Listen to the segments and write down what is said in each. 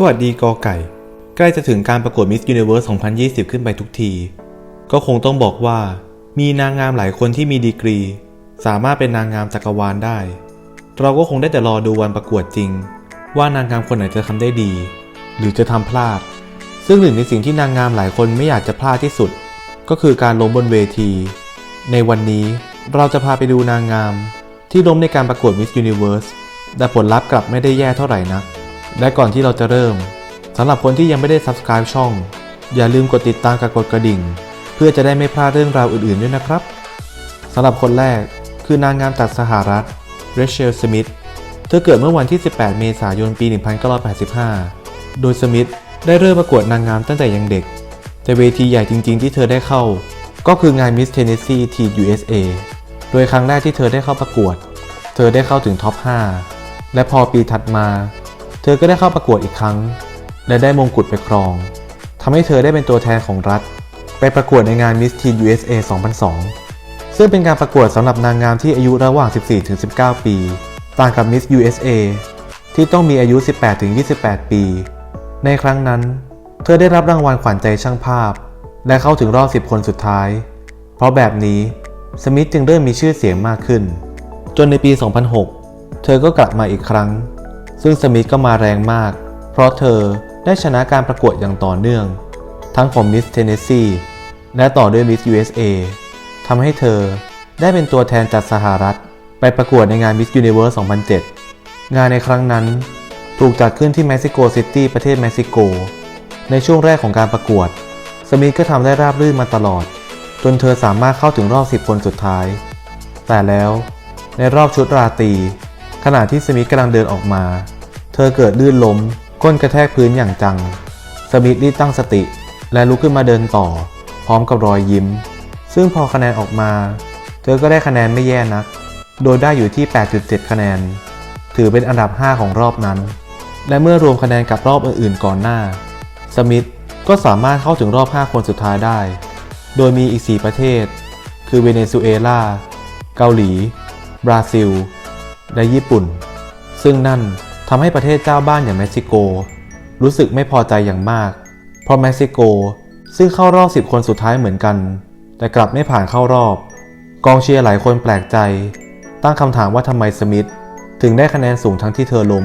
สวัสดีกอไก่ ใกล้จะถึงการประกวด Miss Universe 2020 ขึ้นไปทุกที ก็คงต้องบอกว่า มีนางงามหลายคนที่มีดีกรี สามารถเป็นนางงามจักรวาลได้ เราก็คงได้แต่รอดูวันประกวดจริง ว่านางงามคนไหนจะทำได้ดี หรือจะทำพลาด ซึ่งหนึ่งในสิ่งที่นางงามหลายคนไม่อยากจะพลาดที่สุด ก็คือการล้มบนเวที ในวันนี้เราจะพาไปดูนางงาม ที่ล้มในการประกวด Miss Universe แต่ผลลัพธ์กลับไม่ได้แย่เท่าไหร่นัก และก่อนที่เราจะเริ่มสำหรับคนที่ยังไม่ได้ subscribe ช่อง อย่าลืมกดติดตามกับกดกระดิ่ง เพื่อจะได้ไม่พลาดเรื่องราวอื่นๆด้วยนะครับสำหรับคนแรกคือนางงามจากสหรัฐเรเชลสมิธเธอเกิดเมื่อวันที่ 18 เมษายนปี 1985 โดยสมิธได้เริ่มประกวดนางงามตั้งแต่ยังเด็ก แต่เวทีใหญ่จริงๆที่เธอได้เข้า ก็คืองาน Miss Tennessee Teen USA โดยครั้งแรกที่เธอได้เข้าประกวด เธอได้เข้าถึงท็อป 5 และพอปีถัดมา เธอก็ได้เข้าประกวดอีกครั้ง และได้มงกุฎไปครองทำให้เธอได้เป็นตัวแทนของรัฐ ไปประกวดในงาน Miss Teen USA 2002 ซึ่งเป็นการประกวดสำหรับนางงามที่อายุระหว่าง 14-19 ปี ต่างกับ Miss USA ที่ต้องมีอายุ 18-28 ปี ในครั้งนั้น เธอได้รับรางวัลขวัญใจช่างภาพ และเข้าถึงรอบ 10 คนสุดท้าย เพราะแบบนี้สมิธจึงเริ่มมีชื่อเสียงมากขึ้น จนในปี 2006 เธอก็กลับมาอีกครั้ง ซึ่งสมิธก็มาแรงมาก เพราะเธอได้ชนะการประกวดอย่างต่อเนื่อง ทั้งของ Miss Tennessee และต่อด้วย Miss USA ทำให้เธอได้เป็นตัวแทนจากสหรัฐ ไปประกวดในงาน Miss Universe 2007 งานในครั้งนั้น ถูกจัดขึ้นที่เม็กซิโกซิตี้ประเทศเม็กซิโก ในช่วงแรกของการประกวด สมิธก็ทำได้ราบรื่นมาตลอด จนเธอสามารถเข้าถึงรอบ 10 คนสุดท้าย แต่แล้วในรอบชุดราตรี ณะที่สมิธกำลังเดินออกมา เธอเกิดลื่นล้ม ก้นกระแทกพื้นอย่างจัง สมิธรีบตั้งสติ และลุกขึ้นมาเดินต่อ พร้อมกับรอยยิ้ม ซึ่งพอคะแนนออกมา เธอก็ได้คะแนนไม่แย่นัก โดยได้อยู่ที่ 8.7 คะแนน ถือเป็นอันดับ 5 ของรอบนั้น และเมื่อรวมคะแนนกับรอบอื่นๆก่อนหน้า สมิธก็สามารถเข้าถึงรอบ 5 คนสุดท้ายได้ โดยมีอีก 4 ประเทศ คือเวเนซุเอลา เกาหลี บราซิล และญี่ปุ่น ซึ่งนั่นทำให้ประเทศเจ้าบ้านอย่างเม็กซิโก รู้สึกไม่พอใจอย่างมาก เพราะเม็กซิโกซึ่งเข้ารอบ 10 คนสุดท้ายเหมือนกัน แต่กลับไม่ผ่านเข้ารอบ กองเชียร์หลายคนแปลกใจ ตั้งคำถามว่าทำไมสมิธถึงได้คะแนนสูงทั้งที่เธอล้ม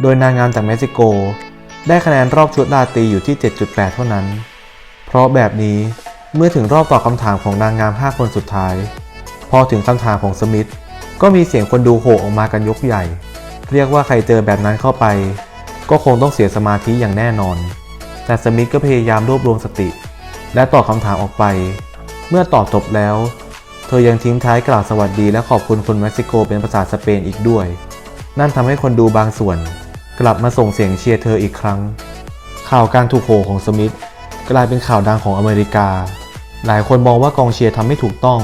โดยนางงามจากเม็กซิโก ได้คะแนนรอบชุดราตีอยู่ที่ 7.8 เท่านั้น เพราะแบบนี้เมื่อถึงรอบตอบคำถามของนางงาม 5 คนสุดท้าย พอถึงคำถามของสมิธ ก็มีเสียงคนดูโห่ออกมากันยกใหญ่ เรียกว่าใครเจอแบบนั้นเข้าไป ก็คงต้องเสียสมาธิอย่างแน่นอน แต่สมิธก็พยายามรวบรวมสติ และตอบคำถามออกไป เมื่อตอบจบแล้ว เธอยังทิ้งท้ายกล่าวสวัสดีและขอบคุณคนเม็กซิโกเป็นภาษาสเปนอีกด้วย นั่นทำให้คนดูบางส่วน กลับมาส่งเสียงเชียร์เธออีกครั้ง ข่าวการถูกโห่ของสมิธกลายเป็นข่าวดังของอเมริกา หลายคนมองว่ากองเชียร์ทำไม่ถูกต้อง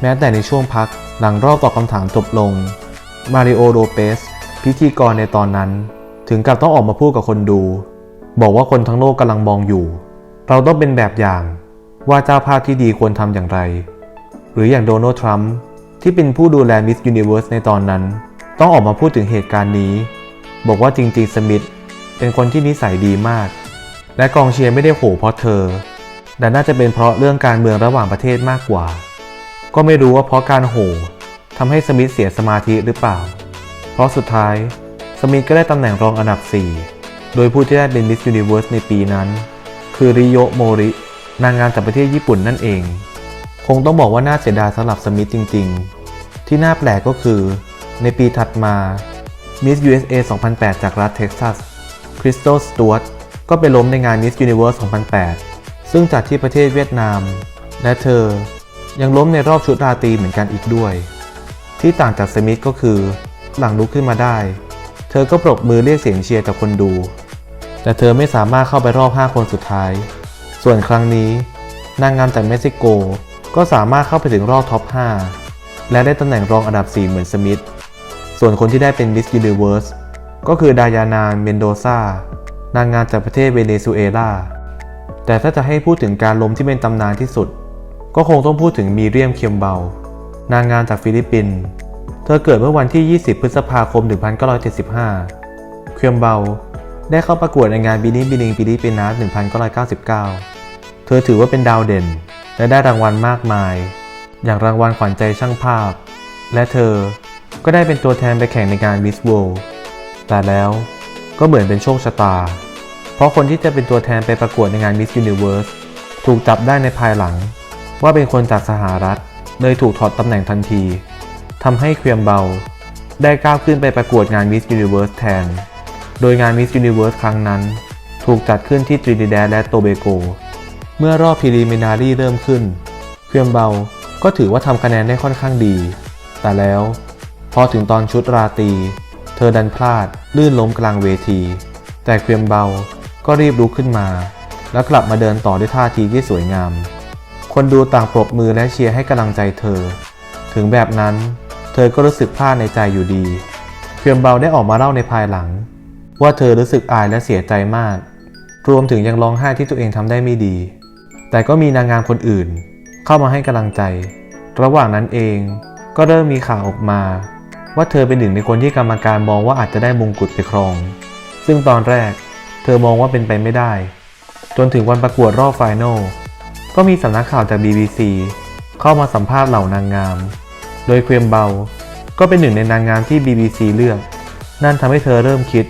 แม้แต่ในช่วงพัก หลังรอบตอบคำถามจบลง มาริโอโรเปสพิธีกรในตอนนั้น ถึงกับต้องออกมาพูดกับคนดู บอกว่าคนทั้งโลกกำลังมองอยู่ เราต้องเป็นแบบอย่างว่าเจ้าภาพที่ดีควรทำอย่างไร หรืออย่างโดนัลด์ทรัมป์ที่เป็นผู้ดูแลมิสยูนิเวอร์สในตอนนั้น ต้องออกมาพูดถึงเหตุการณ์นี้ บอกว่าจริงๆสมิธเป็นคนที่นิสัยดีมาก และกองเชียร์ไม่ได้โหเพราะเธอ แต่น่าจะเป็นเพราะเรื่องการเมืองระหว่างประเทศมากกว่า ก็ไม่รู้ว่าเพราะการโห่ทำให้สมิธเสียสมาธิหรือเปล่า เพราะสุดท้ายสมิธก็ได้ตำแหน่งรองอันดับ 4 โดยผู้ที่ได้เป็น Miss Universe ในปีนั้น คือริโยโมริ นางงามจากประเทศญี่ปุ่นนั่นเอง คงต้องบอกว่าน่าเสียดายสำหรับสมิธจริง ๆ ที่น่าแปลกก็คือ ในปีถัดมา Miss USA 2008 จากรัฐเท็กซัส คริสโตสตูวตก็ไปล้มในงาน Miss Universe 2008 ซึ่งจัดที่ประเทศเวียดนาม และเธอ ยังล้มในรอบชุดราตรีเหมือนกันอีกด้วย ที่ต่างจากสมิธก็คือ หลังลุกขึ้นมาได้ เธอก็ปรบมือเรียกเสียงเชียร์จากคนดู แต่เธอไม่สามารถเข้าไปรอบ 5 คนสุดท้าย ส่วนครั้งนี้ นางงามจากเม็กซิโกก็สามารถเข้าไปถึงรอบท็อป 5 และได้ตำแหน่งรองอันดับ 4 เหมือนสมิธส่วนคนที่ได้เป็น Miss Universe ก็คือดายานาเมนโดซานางงามจากประเทศเวเนซุเอลาแต่ถ้าจะให้พูดถึงการล้มที่เป็นตำนานที่สุด ก็คงต้องพูดถึงมีเรียมเคียมเบานางงามจากฟิลิปปินส์เธอเกิดเมื่อวันที่ 20 พฤษภาคม 1975 เคียมเบาได้เข้าประกวดในงานบินิบินิงบิลิเปนัส1999 เธอถือว่าเป็นดาวเด่น และได้รางวัลมากมาย อย่างรางวัลขวัญใจช่างภาพ และเธอก็ได้เป็นตัวแทนไปแข่งในงาน Miss World แต่แล้วก็เหมือนเป็นโชคชะตา เพราะคนที่จะเป็นตัวแทนไปประกวดในงาน Miss Universe ถูกจับได้ในภายหลัง ว่าเป็นคนจากสหรัฐ เลยถูกถอดตำแหน่งทันที ทำให้เควียมเบา ได้ก้าวขึ้นไปประกวดงาน Miss Universe แทน โดยงาน Miss Universe ครั้งนั้น ถูกจัดขึ้นที่ตรินิแดดและโตเบโก เมื่อรอบพ r รีมินารีเริ่มขึ้น เควียมเบาก็ถือว่าทำคะแนนได้ค่อนข้างดี แต่แล้ว พอถึงตอนชุดราตรี เธอดันพลาดลื่นล้มกลางเวที แต่เควียมเบาก็รีบลุกขึ้นมา แล้วกลับมาเดินต่อด้วยท่าทีที่สวยงาม คนดูต่างปรบมือและเชียร์ให้กำลังใจเธอ ถึงแบบนั้น เธอก็รู้สึกพลาดในใจอยู่ดีเควียมเบาได้ออกมาเล่าในภายหลัง ว่าเธอรู้สึกอายและเสียใจมาก รวมถึงยังร้องไห้ที่ตัวเองทำได้ไม่ดี แต่ก็มีนางงามคนอื่น เข้ามาให้กำลังใจ ระหว่างนั้นเองก็เริ่มมีข่าวออกมา ว่าเธอเป็นหนึ่งในคนที่กรรมการมองว่าอาจจะได้มงกุฎไปครอง ซึ่งตอนแรก เธอมองว่าเป็นไปไม่ได้ จนถึงวันประกวดรอบไฟนล ก็มีสำนักข่าวจาก BBC เข้ามาสัมภาษณ์เหล่านางงาม โดยเควียมเบา ก็เป็นหนึ่งในนางงามที่ BBC เลือก นั่นทำให้เธอเริ่มคิด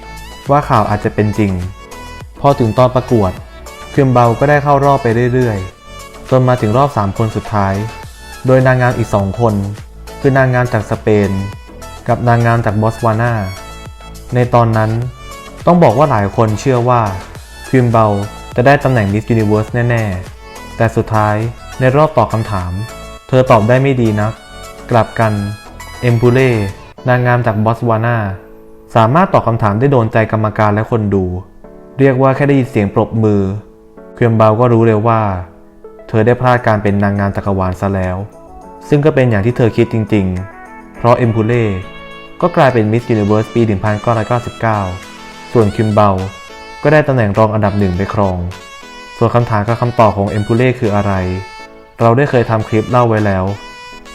ว่าข่าวอาจจะเป็นจริง พอถึงตอนประกวด เควียมเบาก็ได้เข้ารอบไปเรื่อยๆ จนมาถึงรอบ 3 คนสุดท้าย โดยนางงามอีก 2 คน คือนางงามจากสเปน กับนางงามจากบอตสวานา ในตอนนั้นต้องบอกว่าหลายคนเชื่อว่าควีมเบลจะได้ตำแหน่ง Miss Universe แน่ ๆ แต่สุดท้ายในรอบตอบคำถาม เธอตอบได้ไม่ดีนัก กลับกัน เอมพูเล่นางงามจากบอตสวานาสามารถตอบคำถามได้โดนใจกรรมการและคนดู เรียกว่าแค่ได้ยินเสียงปรบมือ เควียมเบลก็รู้เลยว่า เธอได้พลาดการเป็นนางงามจักรวาลซะแล้ว ซึ่งก็เป็นอย่างที่เธอคิดจริง ๆ เพราะเอมพูเล่ก็กลายเป็นมิส s u นิเว r ร์สปี 1999 ส่วนคิมเบลก็ได้ตำแหน่งรองอันดับหนึ่งไปครอง ส่วนคำถามกับคำตอบของเอมพูเล่คืออะไร เราได้เคยทำคลิปเล่าไว้แล้ว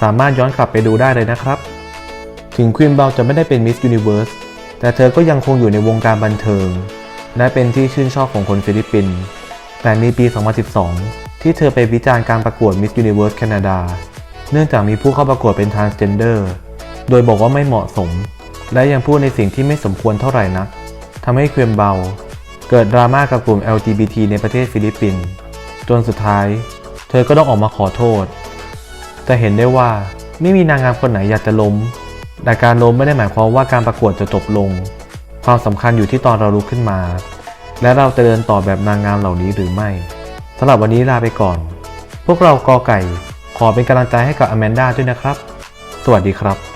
สามารถย้อนกลับไปดูได้เลยนะครับ ถึงควีนเบลจะไม่ได้เป็นมิส s u นิเว r ร์สแต่เธอก็ยังคงอยู่ในวงการบันเทิง และเป็นที่ชื่นชอบของคนฟิลิปปินส์แต่มีปี 2012 ที่เธอไปวิจารณ์การประกวด Miss Universe Canada เนื่องจากมีผู้เข้าประกวดเป็น transgender โดยบอกว่าไม่เหมาะสม และยังพูดในสิ่งที่ไม่สมควรเท่าไหร่นักทำให้เควียมเบา เกิดดราม่ากับกลุ่ม LGBT ในประเทศฟิลิปปินส์จนสุดท้าย เธอก็ต้องออกมาขอโทษ แต่เห็นได้ว่าไม่มีนางงามคนไหนอยากจะล้ม แต่การล้มไม่ได้หมายความว่าการประกวดจะจบลง ความสำคัญอยู่ที่ตอนเราลุกขึ้นมา และเราจะเดินต่อแบบนางงามเหล่านี้หรือไม่สำหรับวันนี้ลาไปก่อน พวกเรากอไก่ ขอเป็นกำลังใจให้กับอแมนด้าด้วยนะครับ สวัสดีครับ